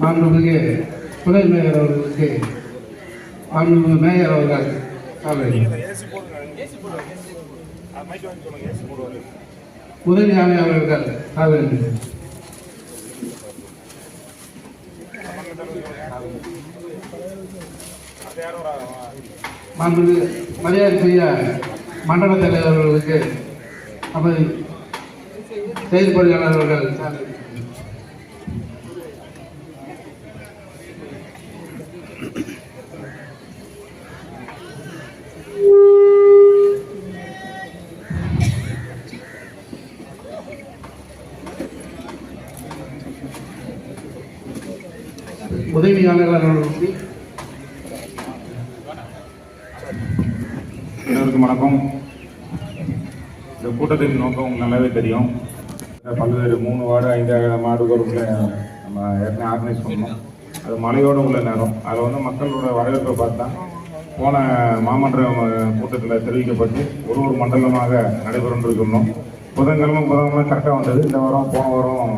மாண்புமிகு துணை மேயர் அவர்களுக்கு மாண்புமிகு மேயர் அவர்கள் சாலை உதவி ஆணையாளர்கள் சாலை மாண்புமிகு மரியாதை செய்ய மண்டல தலைவர்களுக்கு நமது செயல்பொறியாளர் அவர்கள் சாலை உதவியாளர்கள் வணக்கம். இந்த கூட்டத்தின் நோக்கம் உங்களுக்கு நல்லாவே தெரியும். பல்வேறு மூணு வார்டு ஐந்து மாடு குரூப்பில் நம்ம ஏற்கனவே ஆர்கனைஸ் பண்ணோம். அது மலையோடு உள்ள நேரம். அதில் வந்து மக்களோட வரவேற்பை பார்த்தா போன மாமன்ற கூட்டத்தில் தெரிவிக்கப்பட்டு ஒரு ஒரு மண்டலமாக நடைபெறும் இருக்கணும் புதன்கிழமை புதன்கிழமை கரெக்டாக வந்தது. இந்த வாரம் போன வாரம்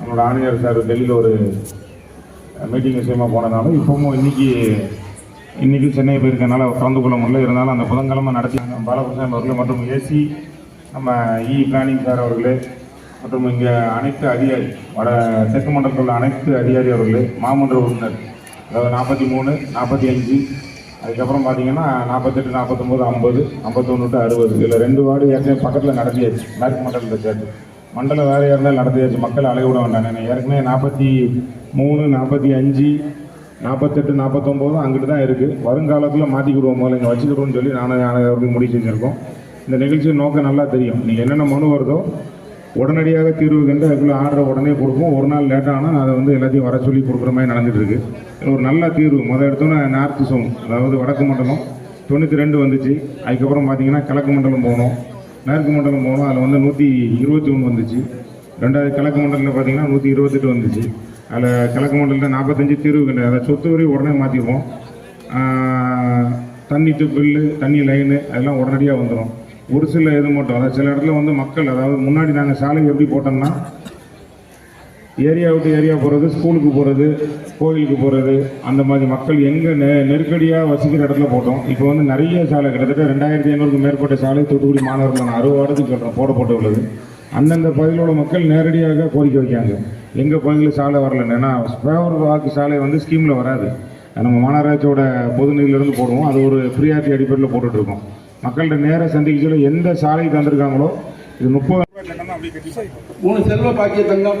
நம்மளோட ஆணையர் சார் டெல்லியில் ஒரு மீட்டிங் விஷயமா போனதுனால இப்போவும் இன்றைக்கி இன்றைக்கி சென்னை போயிருக்கனால கலந்து கொள்ள முடியல. இருந்தாலும் அந்த புதன்கிழமை நடத்தினாங்க. பாலகிருஷ்ணன் அவர்கள் மற்றும் ஏசி நம்ம இ பிளானிங் சார் அவர்களே மற்றும் இங்கே அனைத்து அதிகாரி வட தெற்கு மண்டலத்தில் உள்ள அனைத்து அதிகாரி அவர்களே மாமன்ற உறுப்பினர் அதாவது நாற்பத்தி மூணு நாற்பத்தி அஞ்சு அதுக்கப்புறம் பார்த்தீங்கன்னா நாற்பத்தெட்டு நாற்பத்தொம்போது ஐம்பது ஐம்பத்தொன்று டு அறுபது. இதில் ரெண்டு வார்டு ஏற்கனவே பக்கத்தில் நடத்தியாச்சு. மேற்கு மண்டலத்தில் சேர்த்து. மண்டலம் வேறு நடத்தியாச்சு மக்கள் அலைய விட வேண்டாம் ஏற்கனவே நாற்பத்தி மூணு நாற்பத்தி அஞ்சு நாற்பத்தெட்டு நாற்பத்தொம்போது அங்கிட்டு தான் இருக்குது வருங்காலத்தில் மாற்றிக்கிடுவோம் முதல்ல. இங்கே வச்சுக்கிடுவோம்னு சொல்லி நானும் அவருக்கு முடிவு செஞ்சுருக்கோம். இந்த நிகழ்ச்சியின் நோக்கம் நல்லா தெரியும். நீங்கள் என்னென்ன மனு வருதோ உடனடியாக தீர்வு கண்டு அதுக்குள்ளே ஆர்டரை உடனே கொடுப்போம். ஒரு நாள் லேட் ஆனால் அதை வந்து எல்லாத்தையும் வர சொல்லி கொடுக்குற மாதிரி நடந்துகிட்ருக்கு ஒரு நல்ல தீர்வு. முதல் எடுத்தோன்னா நார்த்து சோன் அதாவது வடக்கு மண்டலம் தொண்ணூற்றி ரெண்டு வந்துச்சு. அதுக்கப்புறம் பார்த்தீங்கன்னா கிழக்கு மண்டலம் போகணும் மேற்கு மண்டலம் போனோம். அதில் வந்து நூற்றி இருபத்தி ஒன்று வந்துச்சு. ரெண்டாவது கிழக்கு மண்டலத்தில் பார்த்தீங்கன்னா நூற்றி இருபத்தெட்டு வந்துச்சு. அதில் கிழக்கு மண்டலத்தில் நாற்பத்தஞ்சு தீர்வு கண்டு அதை சொத்து வரையும் உடனே மாற்றிடுவோம் தண்ணி பில்லு தண்ணி லைனு அதெல்லாம் உடனடியாக வந்துடும் ஒரு சில இது மட்டும். அதாவது சில இடத்துல வந்து மக்கள் அதாவது முன்னாடி நாங்கள் சாலை எப்படி போட்டோம்னா ஏரியா விட்டு ஏரியா போகிறது ஸ்கூலுக்கு போகிறது கோயிலுக்கு போகிறது அந்த மாதிரி மக்கள் எங்கே நெ நெருக்கடியாக வசிக்கிற இடத்துல போட்டோம். இப்போ வந்து நிறைய சாலை கிட்டத்தட்ட ரெண்டாயிரத்தி ஐநூறுக்கு மேற்பட்ட சாலை தூத்துக்குடி மாநகரத்தில் அறுபது வாரத்துக்கு சொல்கிறேன் போடப்பட்டு உள்ளது. அந்தந்த பகுதியில் உள்ள மக்கள் நேரடியாக கோரிக்கை வைக்காங்க எங்கள் பகுதியில் சாலை வரலன்னா ஃபேவர் வாக்கு சாலை வந்து ஸ்கீமில் வராது. நம்ம மாநகராட்சியோட பொது நிதியிலிருந்து போடுவோம். அது ஒரு ஃப்ரீயாரிட்டி அடிப்படையில் போட்டுட்ருக்கோம். மக்கள்கிட்ட நேர சந்திக்க எந்த சாலை தந்திருக்காங்களோ இது முப்பது மூணு செல்வ பாக்கிய தங்கம்.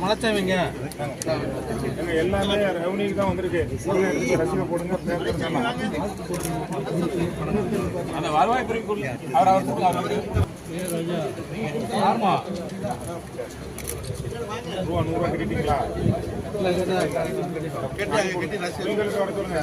மலைச்சாமிங்க எல்லாமே ரெவன்யூக்கு தான் வந்திருக்கு ரசீதை போடுங்க. அந்த வருவாய் அவர் அவர் ரூபா நூறுரூவா கட்டிட்டீங்களா? நீங்களுக்கு வர சொல்லுங்க.